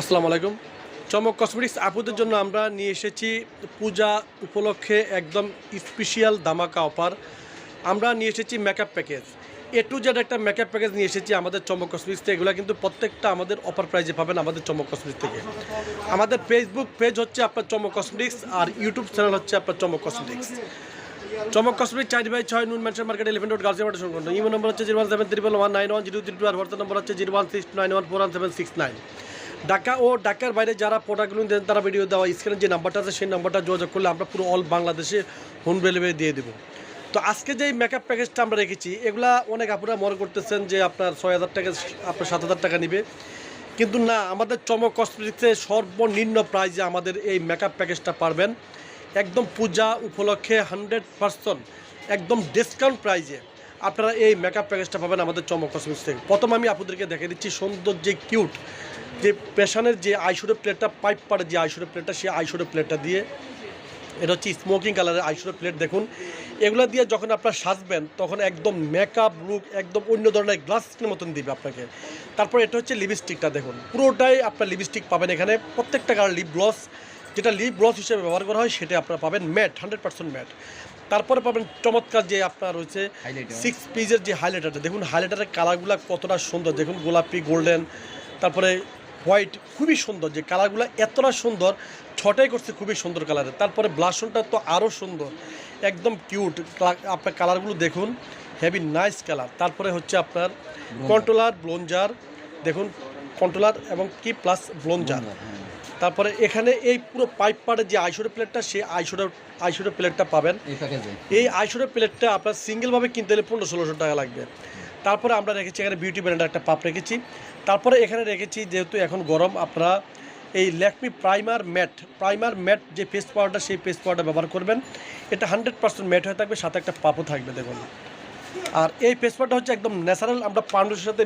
আসসালামু আলাইকুম। চমক কসমেটিক্স আপুদের জন্য আমরা নিয়ে এসেছি পূজা উপলক্ষে একদম স্পেশিয়াল দামাকা অফার আমরা নিয়ে এসেছি makeup package A to Z একটা মেকআপ প্যাকেজ নিয়ে এসেছি আমাদের চমক কসমেটিক্স থেকে। এগুলো কিন্তু প্রত্যেকটা আমাদের অফার প্রাইজে পাবেন আমাদের চমক কসমেটিক্স থেকে। আমাদের ফেসবুক পেজ হচ্ছে আপনার চমক কসমেটিক্স আর ইউটিউব চ্যানেল হচ্ছে আপনার চমক কসমেটিক্স চমক কসমেটিক চার বাই ছয় Noon mansion market eleven road girls market সংলগ্ন। ইমো নম্বর হচ্ছে zero one seven triple one nine one zero three two আর হোয়াটসঅ্যাপ নম্বর হচ্ছে zero one six nine one four one seven six nine Dhaka ও ঢাকার বাইরে যারা প্রোডাক্টগুলো দেন তারা video দেওয়া স্ক্রিনে যে নাম্বারটা আছে, সেই নাম্বারটা যোগাযোগ করলে আমরা পুরো অল বাংলাদেশে হোম ডেলিভারি দিয়ে দেবো। তো আজকে যে মেকআপ প্যাকেজটা আমরা রেখেছি, এগুলা অনেক আপনারা মনে করতেছেন যে আপনার ছয় হাজার টাকা, আপনার সাত হাজার টাকা নেবে। কিন্তু না, আমাদের চমক কসমেটিক্সে সর্বনিম্ন প্রাইজে আমাদের এই মেকআপ প্যাকেজটা পারবেন। একদম পূজা উপলক্ষে হান্ড্রেড পার্সেন্ট একদম ডিসকাউন্ট প্রাইজে আপনারা এই মেকআপ প্যাকেজটা পাবেন আমাদের চমক কসমেটিক্স থেকে। প্রথম আমি আপনাদেরকে দেখে দিচ্ছি সুন্দর যে কিউট যে পেশানের যে আইশুরো প্লেটটা পাইপ পাড়ে যে আইশুরো প্লেটটা সেই আইশুরো প্লেটটা দিয়ে এটা হচ্ছে স্মোকিং কালারের আইশুরো প্লেট দেখুন। এগুলো দিয়ে যখন আপনার সাজবেন তখন একদম মেকআপ লুক একদম অন্য ধরনের গ্লাস স্কিনের মতন দিবে আপনাকে। তারপর এটা হচ্ছে লিপস্টিকটা দেখুন। পুরোটাই আপনার লিপস্টিক পাবেন এখানে। প্রত্যেকটা কালার লিপ গ্লস যেটা লিপ গ্লস হিসেবে ব্যবহার করা হয় সেটা আপনারা পাবেন ম্যাট হান্ড্রেড পার্সেন্ট ম্যাট তারপরে পাবেন চমৎকার যে আপনার রয়েছে সিক্স পিজের যে হাইলাইটারটা দেখুন হাইলাইটারের কালারগুলো কতটা সুন্দর। দেখুন গোলাপি গোল্ডেন তারপরে হোয়াইট খুবই সুন্দর যে কালারগুলো এতটা সুন্দর ছটাই করছে খুবই সুন্দর কালারের তারপরে ব্লাশনটা তো আরও সুন্দর একদম কিউট। আপনার কালারগুলো দেখুন হেভি নাইস কালার। তারপরে হচ্ছে আপনার কন্ট্রোলার ব্লোঞ্জার দেখুন কন্ট্রোলার এবং কি প্লাস ব্লোঞ্জার। তারপরে এখানে এই পুরো পাইপ পাড়ের যে আইশোরের প্লেটটা সেই আইশোরের আইশোরের প্লেটটা পাবেন। এই আইশোরের প্লেটটা আপনার সিঙ্গেলভাবে কিনতে হলে পনেরো ষোলোশো টাকা লাগবে। তারপরে আমরা রেখেছি এখানে বিউটি ব্র্যান্ডের একটা পাপ রেখেছি। তারপরে এখানে রেখেছি যেহেতু এখন গরম, আপনারা এই Lakme primer matte primer matte যে পেস্ট পাউডার সেই পেস্ট পাউডার ব্যবহার করবেন। এটা হান্ড্রেড পার্সেন্ট ম্যাট হয়ে থাকবে, সাথে একটা পাপও থাকবে, দেখুন। আর এই পেস্ট পাউডার হচ্ছে একদম ন্যাচারাল আমরা ফাউন্ডেশনের সাথে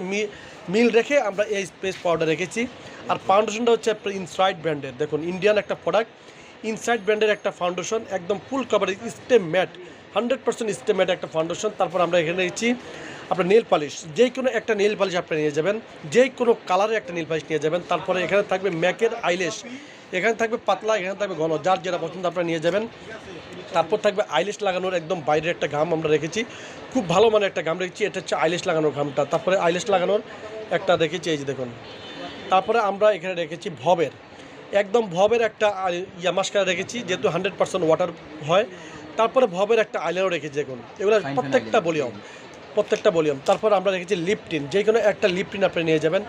মিল রেখে আমরা এই পেস্ট পাউডার রেখেছি। আর ফাউন্ডেশনটা হচ্ছে ইনসাইড ব্র্যান্ডের দেখুন ইন্ডিয়ান একটা প্রোডাক্ট ইনসাইড ব্র্যান্ডের একটা ফাউন্ডেশন একদম full coverage stem matte hundred percent stem matte একটা ফাউন্ডেশন তারপর আমরা এখানে রেখেছি আপনার নেল পালিশ যে কোনো একটা নেল পালিশ আপনি নিয়ে যাবেন যে কোনো কালারের একটা নেল পালিশ নিয়ে যাবেন তারপরে এখানে থাকবে ম্যাকের আইলেশ এখানে থাকবে পাতলা এখানে থাকবে ঘন যার যেটা পছন্দ আপনারা নিয়ে যাবেন তারপর থাকবে আইলিশ লাগানোর একদম বাইরের একটা ঘাম আমরা রেখেছি খুব ভালো মানের একটা ঘাম রেখেছি এটা হচ্ছে আইলিশ লাগানোর ঘামটা তারপরে আইলিশ লাগানোর একটা রেখেছি এই যে দেখুন তারপরে আমরা এখানে রেখেছি ভবের একদম ভবের একটা আই- ইয়া মাস্কারা রেখেছি যেহেতু হান্ড্রেড পার্সেন্ট ওয়াটার হয় তারপরে ভবের একটা আইলাইনার রেখেছি দেখুন এগুলো প্রত্যেকটা eyeliner। প্রত্যেকটা ভলিউম। তারপর আমরা রেখেছি লিপটিন যে কোনো একটা লিপটিন আপনি নিয়ে যাবেন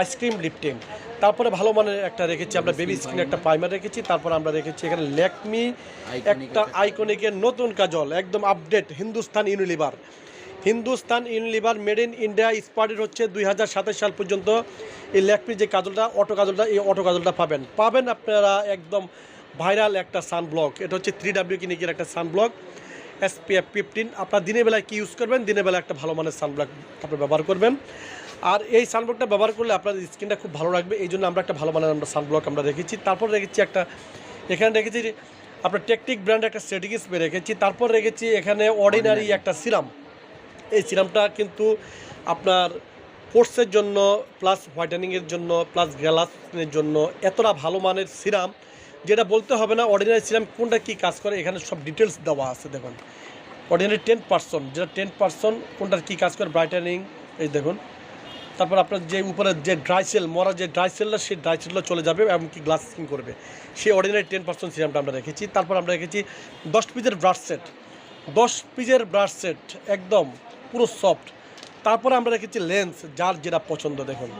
আইসক্রিম লিপটিন তারপরে ভালো মানের একটা রেখেছি আমরা বেবি স্কিন একটা প্রাইমার রেখেছি তারপর আমরা রেখেছি এখানে ল্যাকমি একটা আইকনিকের নতুন কাজল একদম update Hindustan Unilever Hindustan Unilever made in India স্পার্টেড হচ্ছে দুই হাজার সাতাশ সাল পর্যন্ত। এই ল্যাকমি যে কাজলটা অটো কাজলটা এই অটো কাজলটা পাবেন। পাবেন আপনারা একদম ভাইরাল একটা সানব্লক এটা হচ্ছে থ্রি ডাব্লিউ কিনিকের একটা সানব্লক এসপিএফ ফিফটিন আপনার দিনের বেলায় কি ইউজ করবেন? দিনের বেলা একটা ভালো মানের সানব্লক আপনি ব্যবহার করবেন। আর এই সানব্লকটা ব্যবহার করলে আপনার স্কিনটা খুব ভালো রাখবে এই জন্য আমরা একটা ভালো মানের আমরা সানব্লক আমরা রেখেছি। তারপর রেখেছি একটা এখানে রেখেছি আপনার টেকটিক ব্র্যান্ড একটা সেটিং স্প্রে রেখেছি। তারপর রেখেছি এখানে অর্ডিনারি একটা সিরাম এই সিরামটা কিন্তু আপনার পোর্সের জন্য প্লাস হোয়াইটেনিংয়ের জন্য প্লাস গ্যালাসের জন্য এতটা ভালো মানের সিরাম যেটা বলতে হবে না অর্ডিনারি সিরাম কোনটা কী কাজ করে এখানে সব ডিটেলস দেওয়া আছে দেখুন। অর্ডিনারি টেন পার্সেন্ট যেটা টেন পার্সেন্ট কোনটার কী কাজ করে ব্রাইটেনিং এই দেখুন। তারপর আপনার যে উপরে যে ড্রাই সেল মরা যে ড্রাই সেলটা সেই ড্রাই সেলটা চলে যাবে এমনকি গ্লাস স্কিন করবে। সেই অর্ডিনারি টেন পার্সেন্ট সিরামটা আমরা রেখেছি। তারপর আমরা রেখেছি দশ পিসের ব্রাশ সেট দশ পিসের ব্রাশ সেট একদম পুরো সফট তারপরে আমরা রেখেছি লেন্স যার যেটা পছন্দ দেখুন।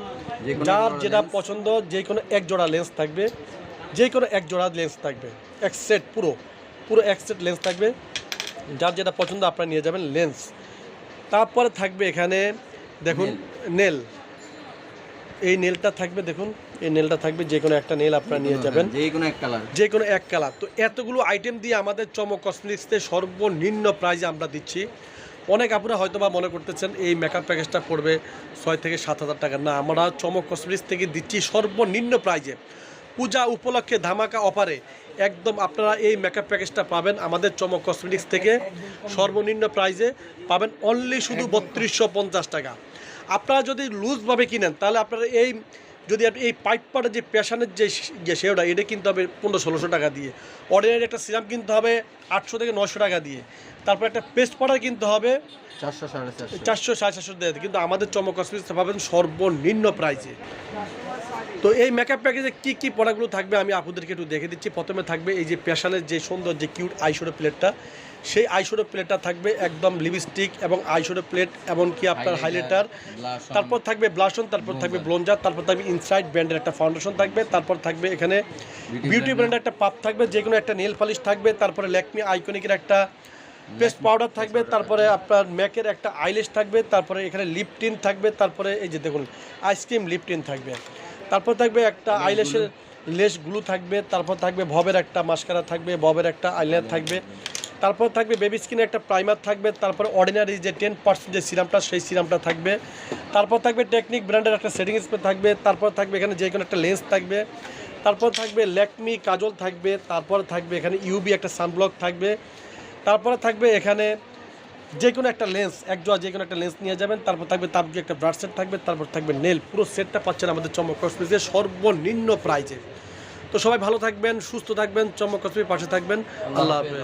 যার যেটা পছন্দ যে কোনো এক জোড়া লেন্স থাকবে। যে কোনো এক জোড়া লেন্স থাকবে। এক সেট পুরো। পুরো এক সেট লেন্স থাকবে। যার যেটা পছন্দ আপনারা নিয়ে যাবেন লেন্স তারপরে থাকবে এখানে দেখুন নেল এই নেলটা থাকবে দেখুন এই নেলটা থাকবে যে কোনো একটা নেল আপনারা নিয়ে যাবেন। যে কোনো এক কালার যে কোনো এক কালার তো এতগুলো আইটেম দিয়ে আমাদের চমক কসমেটিক্সতে সর্বনিম্ন প্রাইজে আমরা দিচ্ছি। অনেক আপনারা হয়তো বা মনে করতেছেন এই মেকআপ প্যাকেজটা পড়বে ছয় থেকে সাত হাজার টাকা। না আমরা চমক কসমেটিক্স থেকে দিচ্ছি সর্বনিম্ন প্রাইজে পূজা উপলক্ষে ধামাকা অফারে একদম আপনারা এই মেকআপ প্যাকেজটা পাবেন আমাদের চমক কসমেটিক্স থেকে। সর্বনিম্ন প্রাইজে পাবেন অনলি শুধু বত্রিশশো পঞ্চাশ টাকা। আপনারা যদি লুজভাবে কিনেন তাহলে আপনারা এই যদি আপনি এই পাইপ পাড়ের যে প্যাশানের যে যে সেওটা এটা কিনতে হবে পনেরো ষোলোশো টাকা দিয়ে। অর্ডিনারি একটা সিরাম কিনতে হবে আটশো থেকে নশো টাকা দিয়ে। তারপর একটা পেস্ট পাউডার কিনতে হবে চারশো সাড়ে চারশো। চারশো সাড়ে চারশো দেয় কিন্তু আমাদের চমক কসমেটিক্স পাবেন সর্বনিম্ন প্রাইসে তো এই মেকআপ প্যাকেজে কী কী প্রোডাক্টগুলো থাকবে আমি আপনাদেরকে একটু দেখে দিচ্ছি। প্রথমে থাকবে এই যে প্যাশানের যে সুন্দর যে কিউট আইশোডো প্লেটটা সেই আইশোডো প্লেটটা থাকবে একদম লিপস্টিক এবং আইশোডো প্লেট এমনকি আপনার হাইলাইটার তারপর থাকবে ব্লাশন তারপর থাকবে ব্লঞ্জার তারপর থাকবে ইনসাইড ব্র্যান্ডের একটা ফাউন্ডেশন থাকবে তারপর থাকবে এখানে বিউটি ব্র্যান্ডের একটা পাপ থাকবে যে কোনো একটা নেল পালিশ থাকবে তারপরে ল্যাকমি আইকনিকের একটা পেস্ট পাউডার থাকবে তারপরে আপনার ম্যাকের একটা আইলেস থাকবে তারপরে এখানে লিপটিন থাকবে তারপরে এই যে দেখুন আইসক্রিম লিপটিন থাকবে। তারপর থাকবে একটা আইলেসের লেস গ্লু থাকবে তারপর থাকবে ভবের একটা মাস্কারা থাকবে ভবের একটা আইলাইনার থাকবে। তারপর থাকবে বেবি স্কিনের একটা প্রাইমার থাকবে তারপর অর্ডিনারি যে টেন পার্সেন্ট যে সিরামটা সেই সিরামটা থাকবে। তারপর থাকবে টেকনিক ব্র্যান্ডের একটা সেটিং স্প্রে থাকবে তারপর থাকবে এখানে যে কোনো একটা লেন্স থাকবে। তারপর থাকবে ল্যাকমি কাজল থাকবে তারপর থাকবে এখানে ইউবি একটা সানব্লক থাকবে। তারপরে থাকবে এখানে যে কোনো একটা লেন্স এক জোয়া যে কোনো একটা লেন্স নিয়ে যাবেন তারপর থাকবে তাপকি একটা ব্রাড সেট থাকবে তারপর থাকবে নেল পুরো সেটটা পাচ্ছেন আমাদের চমক কসমেটিক্সের সর্বনিম্ন প্রাইজে তো সবাই ভালো থাকবেন সুস্থ থাকবেন চমক কসমেটিক পাশে থাকবেন। আল্লাহ হাফেজ।